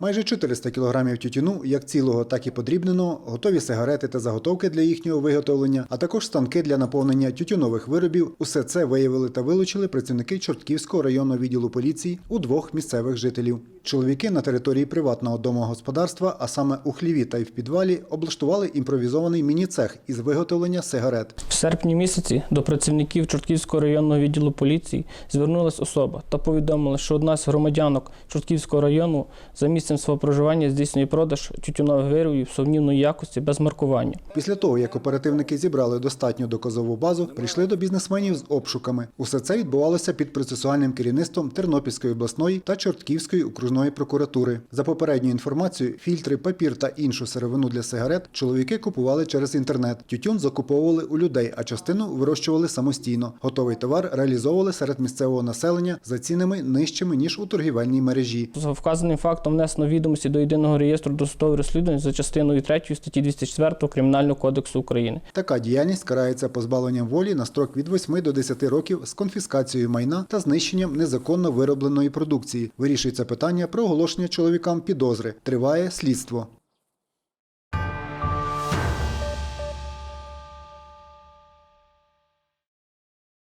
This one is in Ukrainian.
Майже 400 кілограмів тютюну, як цілого, так і подрібненого, готові сигарети та заготовки для їхнього виготовлення, а також станки для наповнення тютюнових виробів. Усе це виявили та вилучили працівники Чортківського районного відділу поліції у двох місцевих жителів. Чоловіки на території приватного домогосподарства, а саме у хліві та й в підвалі, облаштували імпровізований міні-цех із виготовлення сигарет. В серпні місяці до працівників Чортківського районного відділу поліції звернулась особа та повідомила, що одна з громадянок Чортківського району за місцем свого проживання здійснює продаж тютюнових виробів сумнівної якості без маркування. Після того, як оперативники зібрали достатню доказову базу, прийшли до бізнесменів з обшуками. Усе це відбувалося під процесуальним керівництвом Тернопільської обласної та Чортківської окружної прокуратури. За попередньою інформацією, фільтри, папір та іншу сировину для сигарет чоловіки купували через інтернет. Тютюн закуповували у людей, а частину вирощували самостійно. Готовий товар реалізовували серед місцевого населення за цінами нижчими ніж у торгівельній мережі. За вказаним фактом внесено відомості до єдиного реєстру досудових розслідувань за частиною 3 статті 204 Кримінального кодексу України. Така діяльність карається позбавленням волі на строк від 8 до 10 років з конфіскацією майна та знищенням незаконно виробленої продукції. Вирішується питання про оголошення чоловікам підозри. Триває слідство.